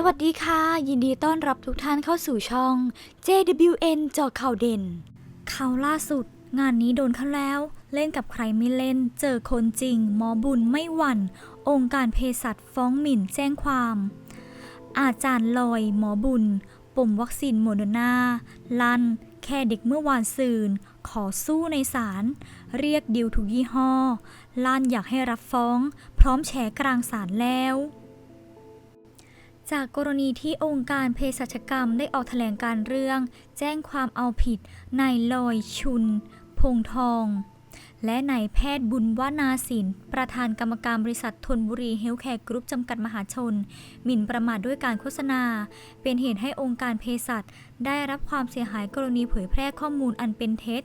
สวัสดีค่ะ ยินดีต้อนรับทุกท่านเข้าสู่ช่อง JWN จาะข่าวเด่น ข่าวล่าสุด งานนี้โดนเขาแล้ว เล่นกับใครไม่เล่น เจอคนจริง หมอบุญไม่หวั่น องค์การเภสัชฟ้องหมิ่นแจ้งความ อาจารย์ลอยหมอบุญ ปมวัคซีนโมเดอร์นาลัน แค่เด็กเมื่อวานซืน ขอสู้ในศาล เรียกดิวทุกยี่ห้อ ลันอยากให้รับฟ้อง พร้อมแฉกลางศาลแล้ว จากกรณีที่องค์การเภสัชกรรมได้ออกแถลงการเรื่อง แจ้งความเอาผิดนายลอยชุน พงทอง และนายแพทย์บุญวนาสิน ประธานกรรมการบริษัททนบุรีเฮลท์แคร์กรุ๊ปจำกัดมหาชน หมิ่นประมาทด้วยการโฆษณา เป็นเหตุให้องค์การเภสัชได้รับความเสียหายกรณีเผยแพร่ข้อมูลอันเป็นเท็จ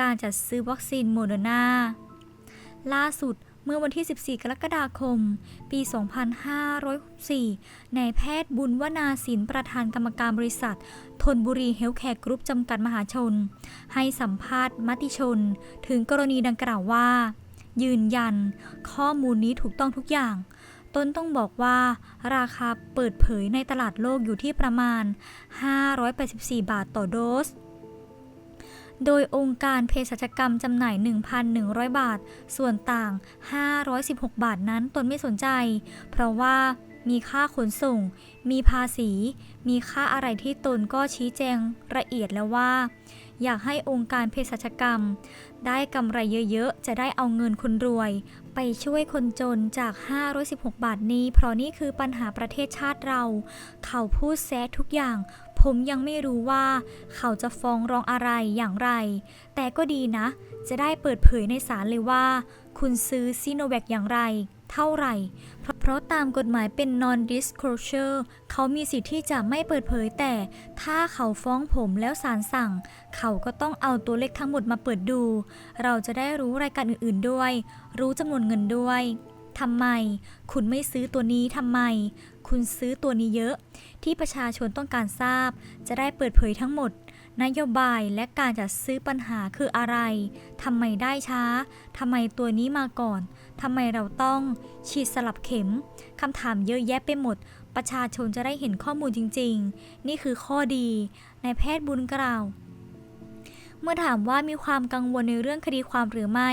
การจัดซื้อวัคซีนโมเดอร์นาล่าสุด เมื่อวันที่ 14 กรกฎาคม ปี 2564นายแพทย์บุญวนาสินประธานกรรมการบริษัททนบุรีเฮลท์แคร์กรุ๊ปจำกัดมหาชน ให้สัมภาษณ์มติชน ถึงกรณีดังกล่าวว่า ยืนยัน ข้อมูลนี้ถูกต้องทุกอย่างตนต้องบอกว่า ราคาเปิดเผยในตลาดโลกอยู่ที่ประมาณ 584 บาทต่อโดส โดยองค์การเภสัชกรรมจำหน่าย 1,100 บาท ส่วนต่าง 516 บาทนั้นตนไม่สนใจ เพราะว่ามีค่าขนส่ง มีภาษี มีค่าอะไรที่ตนก็ชี้แจงละเอียดแล้วว่า อยากให้องค์การเภสัชกรรม ได้กำไรเยอะๆ จะได้เอาเงินคนรวย ไปช่วยคนจนจาก 516 บาทนี้ เพราะนี่คือปัญหาประเทศชาติเรา เขาพูดแซะทุกอย่าง ผมยังไม่รู้ว่าเขาจะฟ้องร้องอะไรอย่างไร แต่ก็ดีนะ จะได้เปิดเผยในศาลเลยว่า คุณซื้อซีโนแวคอย่างไร เท่าไหร่เพราะเพราะตามกฎหมายเป็น non disclosure เขามีสิทธิ์ที่จะไม่เปิดเผยแต่ ถ้าเขาฟ้องผมแล้วศาลสั่ง เขาก็ต้องเอาตัวเลขทั้งหมดมาเปิดดู เราจะได้รู้รายการอื่นๆด้วย รู้จำนวนเงินด้วยทำไม คุณไม่ซื้อตัวนี้ทำไม คุณซื้อตัวนี้เยอะ ที่ประชาชนต้องการทราบ จะได้เปิดเผยทั้งหมด นโยบายและการจัดซื้อปัญหาคืออะไรทำไมได้ช้าทำไมตัวนี้มาก่อนทำไมเราต้องฉีดสลับเข็มคำถามเยอะแยะไปหมด ประชาชนจะได้เห็นข้อมูลจริง ๆ นี่คือข้อดีนายแพทย์บุญกล่าว เมื่อถามว่ามีความกังวลในเรื่องคดีความหรือไม่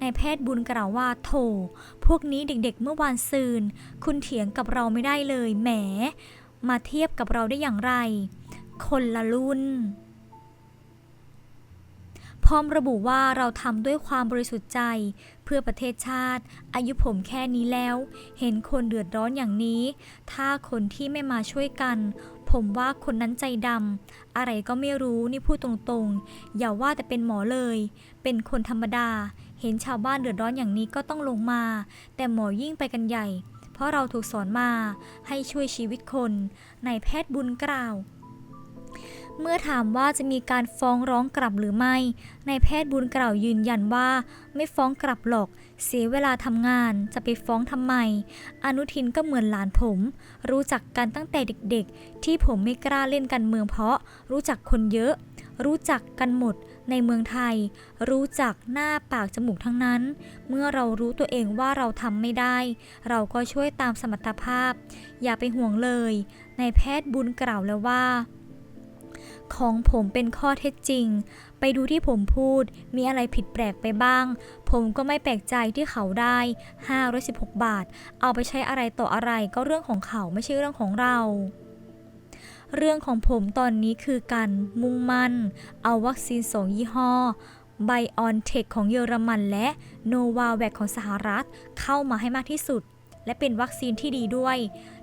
นายแพทย์บุญกล่าวว่าโถ พวกนี้เด็กๆเมื่อวานซืน คุณเถียงกับเราไม่ได้เลย แหม มาเทียบกับเราได้อย่างไร คนละรุ่น พร้อมระบุว่าเราทำด้วยความบริสุทธิ์ใจ เพื่อประเทศชาติ อายุผมแค่นี้แล้ว เห็นคนเดือดร้อนอย่างนี้ ถ้าคนที่ไม่มาช่วยกัน ผมว่าคนนั้นใจดำอะไรก็ไม่รู้นี่พูดตรงๆ อย่าว่าแต่เป็นหมอเลย เป็นคนธรรมดา เห็นชาวบ้านเดือดร้อนอย่างนี้ก็ต้องลงมา แต่หมอยิ่งไปกันใหญ่ เพราะเราถูกสอนมาให้ช่วยชีวิตคนนายแพทย์บุญกล่าว เมื่อถามว่าจะมีการฟ้องร้องกลับหรือไม่ นายแพทย์บุญกล่าวยืนยันว่า ไม่ฟ้องกลับหรอก เสียเวลาทำงานจะไปฟ้องทำไม อนุทินก็เหมือนหลานผม รู้จักกันตั้งแต่เด็กๆ ที่ผมไม่กล้าเล่นการเมืองเพราะ รู้จักคนเยอะ รู้จักกันหมดในเมืองไทย รู้จักหน้าปากจมูกทั้งนั้น เมื่อเรารู้ตัวเองว่าเราทำไม่ได้ เราก็ช่วยตามสมรรถภาพ อย่าไปห่วงเลยนายแพทย์บุญกล่าวแล้วว่า ของผมเป็นข้อเท็จจริง ไปดูที่ผมพูด มีอะไรผิดแปลกไปบ้าง ผมก็ไม่แปลกใจที่เขาได้516 บาท เอาไปใช้อะไรต่ออะไรก็เรื่องของเขาไม่ใช่เรื่องของเราเรื่องของผมตอนนี้คือการมุ่งมั่น เอาวัคซีนสองยี่ห้อไบออนเทคของเยอรมันและโนวาแวคของสหรัฐเข้ามาให้มากที่สุด และเป็นวัคซีนที่ดีด้วย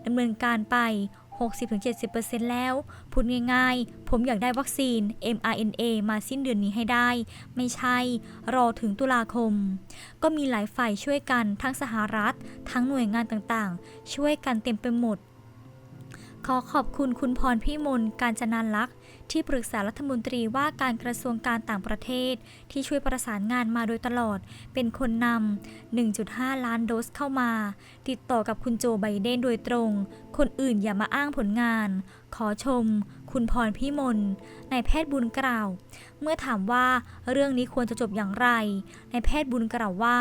ดำเนินการไป 60-70%แล้ว พูดง่ายๆ ผมอยากได้วัคซีน mRNA มาสิ้นเดือนนี้ให้ได้ ไม่ใช่ รอถึงตุลาคม ก็มีหลายฝ่ายช่วยกันทั้งสหรัฐ ทั้งหน่วยงานต่างๆ ช่วยกันเต็มไปหมด ขอขอบคุณคุณพรพี่มนการจนาลักษ์ ที่ปรึกษารัฐมนตรีว่าการกระทรวงการต่างประเทศ ที่ช่วยประสานงานมาโดยตลอด เป็นคนนำ 1.5 ล้านโดสเข้ามา ติดต่อกับคุณโจไบเดนโดยตรง คนอื่นอย่ามาอ้างผลงาน ขอชม คุณพรพี่มนนายแพทย์บุญกล่าว เมื่อถามว่าเรื่องนี้ควรจะจบอย่างไรนายแพทย์บุญกล่าวว่า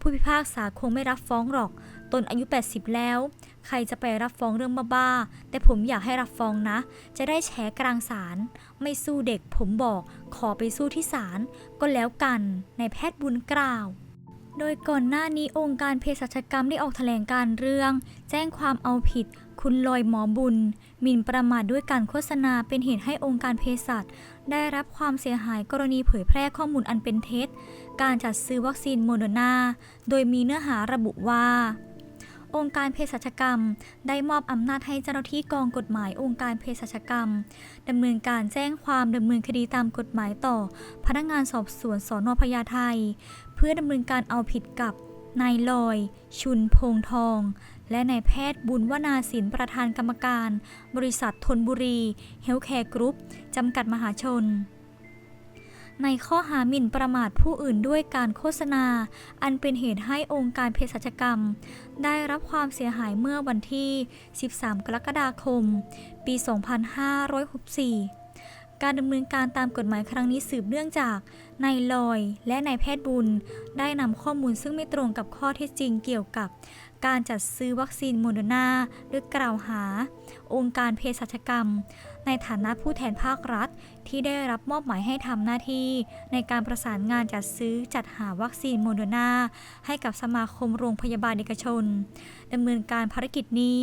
ผู้พิพากษาคงไม่รับฟ้องหรอก ตนอายุ 80 แล้ว ใครจะไปรับฟ้องเรื่องบ้าๆแต่ผมอยากให้รับฟ้องนะ จะได้แฉกลางศาล ไม่สู้เด็กผมบอกขอไปสู้ที่ศาลก็แล้วกันในายแพทย์บุญกล่าว โดยก่อนหน้านี้องค์การเภสัชกรรมได้ออกแถลงการเรื่อง แจ้งความเอาผิดคุณลอยหมอบุญหมิ่นประมาทด้วยการโฆษณาเป็นเหตุให้องค์การเภสัชได้รับความเสียหายกรณีเผยแพร่ข้อมูลอันเป็นเท็จ การจัดซื้อวัคซีนโมเดอร์นาโดยมีเนื้อหาระบุว่า องค์การเภสัชกรรม ได้มอบอำนาจให้เจ้าหน้าที่กองกฎหมายองค์การเภสัชกรรมดำเนินการแจ้งความดำเนินคดีตามกฎหมายต่อ พนักงานสอบสวนสอนอพญาไทเพื่อดำเนินการเอาผิดกับนายลอย ชุนพงทอง และนายแพทย์บุญวนาสินประธานกรรมการ บริษัททนบุรี เฮลท์แคร์กรุ๊ปจำกัดมหาชน ในข้อหาหมิ่นประมาทผู้อื่นด้วยการโฆษณา อันเป็นเหตุให้องค์การเภสัชกรรม ได้รับความเสียหายเมื่อวันที่ 13 กรกฎาคม ปี 2564การดำเนินการตามกฎหมายครั้งนี้สืบเนื่องจากนายลอยและนายแพทย์บุญ ได้นำข้อมูลซึ่งไม่ตรงกับข้อเท็จจริงเกี่ยวกับ การจัดซื้อวัคซีนโมเดอร์นาโดยกล่าวหา องค์การเภสัชกรรม ในฐานะผู้แทนภาครัฐ ที่ได้รับมอบหมายให้ทำหน้าที่ ในการประสานงานจัดซื้อจัดหาวัคซีนโมเดอร์นาให้กับสมาคมโรงพยาบาลเอกชนดำเนินการภารกิจนี้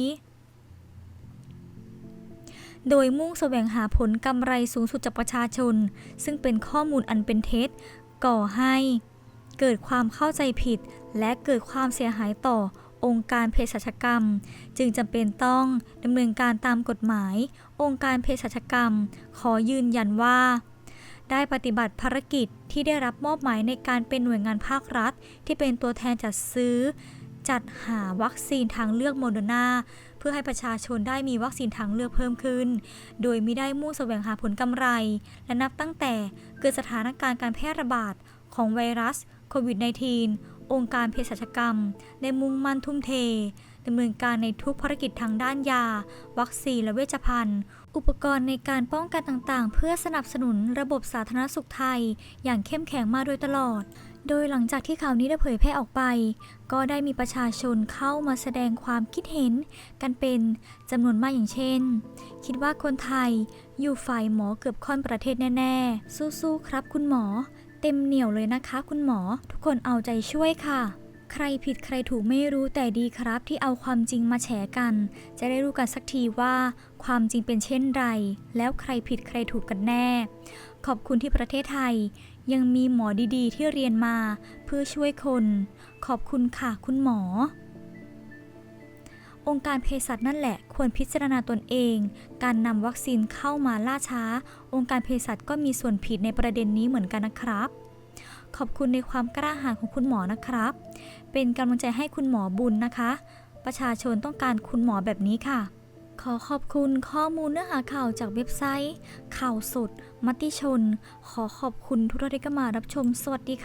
โดยมุ่งแสวงหาผลกำไรสูงสุดจากประชาชน ซึ่งเป็นข้อมูลอันเป็นเท็จ ก่อให้ เกิดความเข้าใจผิด และเกิดความเสียหายต่อ องค์การเภสัชกรรม จึงจำเป็นต้องดำเนินการตามกฎหมาย องค์การเภสัชกรรม ขอยืนยันว่า ได้ปฏิบัติภารกิจที่ได้รับมอบหมายในการเป็นหน่วยงานภาครัฐ ที่เป็นตัวแทนจัดซื้อ จัดหาวัคซีนทางเลือกโมเดอร์นาเพื่อให้ประชาชนได้มีวัคซีนทางเลือกเพิ่มขึ้น โดยไมิได้มุ่งแสวงหาผลกำไร และนับตั้งแต่เกิดสถานการณ์การแพร่ระบาดของไวรัสโควิด -19 องค์การเภสัชกรรม ได้มุ่งมั่นทุ่มเทดำเนินการในทุกภารกิจทางด้านยา วัคซีนและเวชภัณฑ์ อุปกรณ์ในการป้องกันต่างๆ เพื่อสนับสนุนระบบสาธารณสุขไทย อย่างเข้มแข็งมาโดยตลอด โดยหลังจากที่ข่าวนี้ได้เผยแพร่ออกไป ก็ได้มีประชาชนเข้ามาแสดงความคิดเห็น กันเป็นจำนวนมากอย่างเช่น คิดว่าคนไทยอยู่ฝ่ายหมอเกือบค่อนประเทศแน่ ๆ สู้ๆครับคุณหมอ เต็มเหนียวเลยนะคะ คุณหมอ ทุกคนเอาใจช่วยค่ะ ใครผิดใครถูกไม่รู้แต่ดีครับ ที่เอาความจริงมาแฉกัน จะได้รู้กันสักทีว่า ความจริงเป็นเช่นไร แล้วใครผิดใครถูกกันแน่ ขอบคุณที่ประเทศไทย ยังมีหมอดีๆ ที่เรียนมา เพื่อช่วยคน ขอบคุณค่ะคุณหมอ องค์การเภสัชนั่นแหละควรพิจารณาตนเอง การนำวัคซีนเข้ามาล่าช้า องค์การเภสัชก็มีส่วนผิดในประเด็นนี้เหมือนกันนะครับ ขอบคุณในความกล้าหาญของคุณหมอนะครับ เป็นกำลังใจให้คุณหมอบุญนะคะ ประชาชนต้องการคุณหมอแบบนี้ค่ะ ขอขอบคุณข้อมูลเนื้อหาข่าวจากเว็บไซต์ ข่าวสด มติชน ขอขอบคุณทุกท่านที่เข้ามารับชม สวัสดีค่ะ